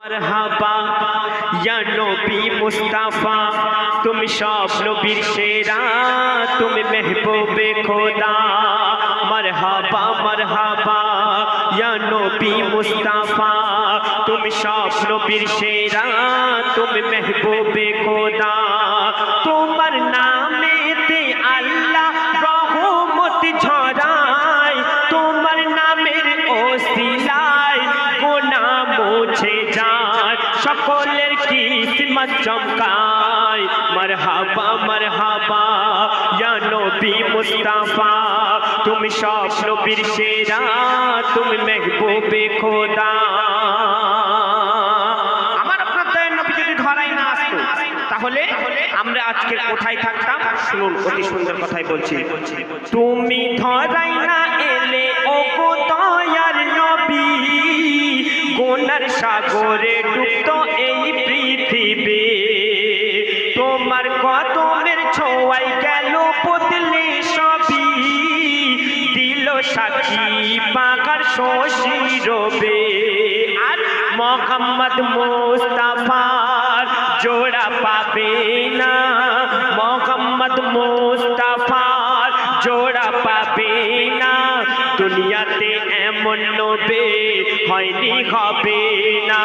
মারহাবা ইয়া নবী মুস্তাফা তুমি সব নবীর সেরা তুমি মেহবুবে খোদা মারহাবা মারহাবা ইয়া নবী মুস্তাফা তুমি সব নবীর সেরা তুমি মেহবুবে খোদা তোমার নামেতে সকলের কিসমত চমকায় মারহাবা মারহাবা ইয়া নবী মুস্তাফা তুমি সব নবীর সেরা তুমি মেহবুবে খোদা। আমার আপনার নবী যদি ধরাই না আসতো তাহলে আমরা আজকে কোথায় থাকতাম? শুনুন অতি সুন্দর কথাই বলছি। তুমি ধরাই না এলে সাক্ষী পাকার শশী রবে আর মোহাম্মদ মুস্তাফার জোড়া পাবে না। মোহাম্মদ মুস্তাফার জোড়া পাবে না। দুনিয়াতে এমন নবে হয়নি হবে না।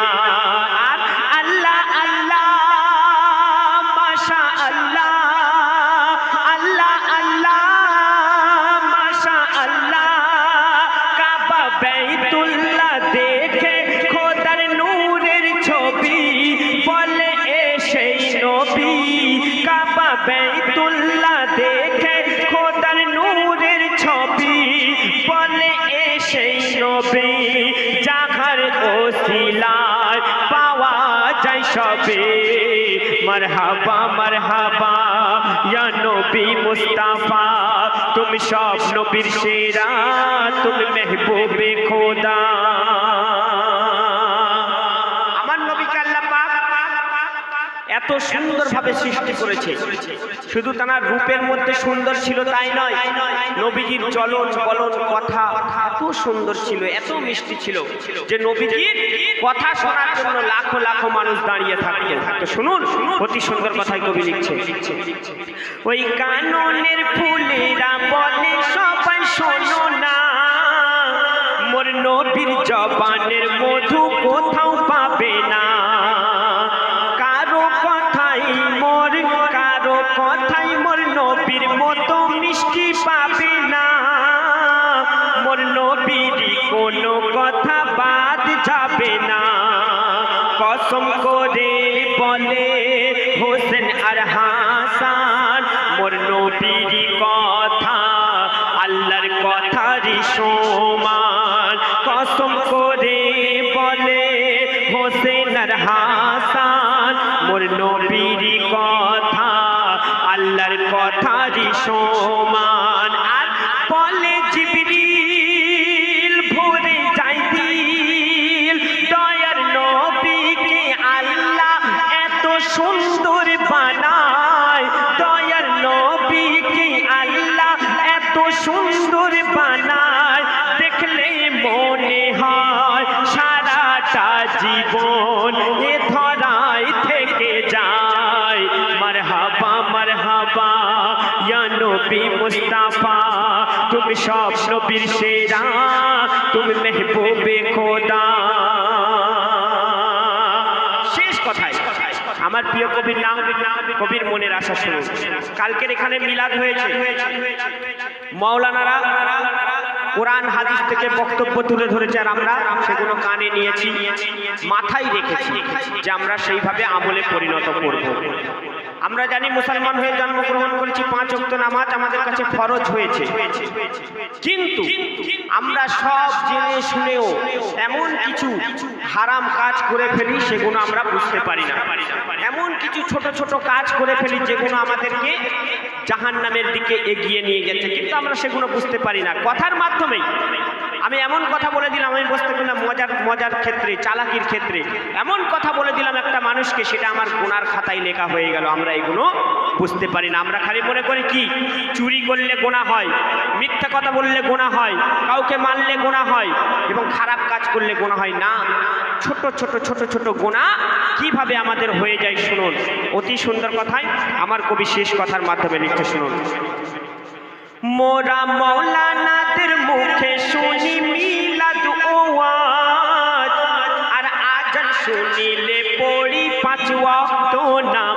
বাইতুল্লাহ দেখে খোদার নূরের ছবি বলে এ সেই নবী। কাবা বাইতুল্লাহ দেখে খোদার নূরের ছবি বলে এ সেই নবী। যাহার ওসিলায় পাওয়া যায় সবে মারহাবা মারহাবা, ইয়া নবী মুস্তাফা তুমি সব নবীর সেরা তুমি মেহবুবে খোদা। সুন্দরভাবে সৃষ্টি করেছে। শুধু তার রূপের মধ্যে সুন্দর ছিল তাই নয়, নবীজির চলন বলন কথা এত সুন্দর ছিল, এত মিষ্টি ছিল যে নবীজির কথা শোনার জন্য লাখো লাখো মানুষ দাঁড়িয়ে থাকতেন। তো শুনুন, অতি সুন্দর কথাই কবি লিখছে ওই কাননের ফুলেরা বলে, সবাই শোনো না। মোর নবীর জবানের মধু কোথাও পাবে না। মোর, কারও কথাই মোর নবীর মতো মিষ্টি পাবে না। মোর নবীর কোনো কথা বাদ যাবে না। কসম করে বলে হোসেন আর হাসান, মোর নবীর কথা আল্লাহর কথারই সমান। কসম করে বলে হোসেন আর হাসান মোর নবীর কথা আল্লাহর কথারই সমান। তুমি সব নবীর সেরা, তুমি মেহবুবে খোদা। শেষ কথায়, আমার প্রিয় কবির নাম, কবির মনের আশা শুনুন। কালকের এখানে মিলাদ হয়েছে। মৌলানারা কোরআন, হাদিস থেকে বক্তব্য তুলে ধরেছে আর আমরা সেগুলো কানে নিয়েছি, মাথায় রেখেছি যে আমরা সেইভাবে আমলে পরিণত করব। আমরা জানি মুসলমান হয়ে জন্মগ্রহণ করেছি পাঁচ অক্ত নামাজ আমাদের কাছে ফরজ হয়েছে। কিন্তু আমরা সব জেনে শুনেও এমন কিছু হারাম কাজ করে ফেলি সেগুলো আমরা বুঝতে পারি না। এমন কিছু ছোট ছোট কাজ করে ফেলি যেগুলো আমাদেরকে জাহান নামের দিকে এগিয়ে নিয়ে গেছে, কিন্তু আমরা সেগুলো বুঝতে পারি না। কথার মাধ্যমেই আমি এমন কথা বলে দিলাম, আমি বসতে পারলাম মজার মজার ক্ষেত্রে, চালাকির ক্ষেত্রে। এমন কথা বলে দিলাম একটা মানুষকে, সেটা আমার গোনার খাতায় লেখা হয়ে গেল, আমরা এগুলো বুঝতে পারি না। আমরা খালি মনে করি কি? চুরি করলে গোনা হয়, মিথ্যা কথা বললে গোনা হয়, কাউকে মারলে গোনা হয়, এবং খারাপ কাজ করলে গোনা হয়। না, ছোট ছোট ছোট ছোট গোনা কীভাবে আমাদের হয়ে যায় শুনুন। অতি সুন্দর কথায় আমার কবি শেষ কথার মাধ্যমে লিখতে শুনুন। মোরা মৌলানাদের মুখে শুনি মিলাদ ওয়াজ। আর আজান শুনিলে পড়ি পাঁচ ওয়াক্ত নামাজ।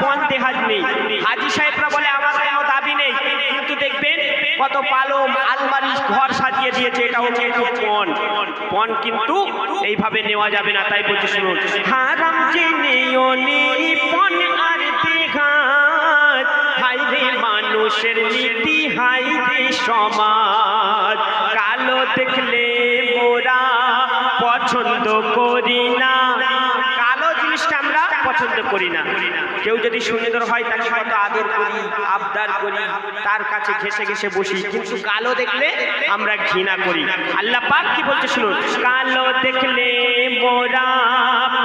পণ দেহাজ নেই হাজি সাহেবরা বলে, আমার কোনো দাবি নেই। কিন্তু দেখবেন কত পালম আলমারি ঘর সাজিয়ে দিয়েছে এটা হচ্ছে পণ। পণ কিন্তু এইভাবে নেওয়া যাবে না, তাই বলছি, শুনুন। হারাম জেনে অনিপন আর দেহাজ হাই রে মানুষের নীতি হাই রে সমাজ। কালো দেখলে মোরা পছন্দ করি না। পছন্দ করি না। কেউ যদি সুন্দর হয়, তাকে কত আদর করি, আবদার করি, তার কাছে ঘেসে ঘেসে বসি। কিন্তু কালো দেখলে আমরা ঘৃণা করি। আল্লাহ পাক কি বলছে শুনুন? কালো দেখলে মোরা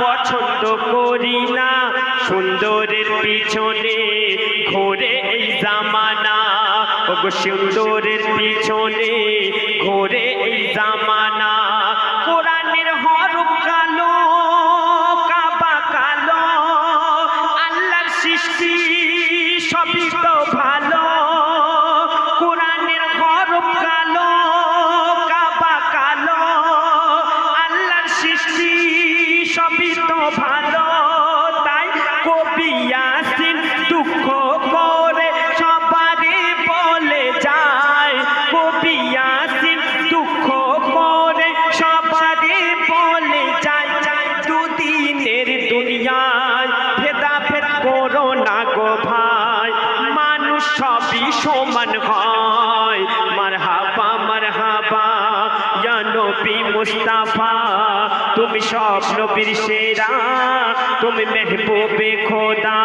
পছন্দ করি না। সুন্দরের পিছনে ঘোরে এই জামানা। ওগো সুন্দরের পিছনে ঘোরে এই জামানা। হয়। মার হাবা মার হাবা নবী মুস্তাফা। তুমি সব নবীর সেরা তুমি মেহবুবে খোদা।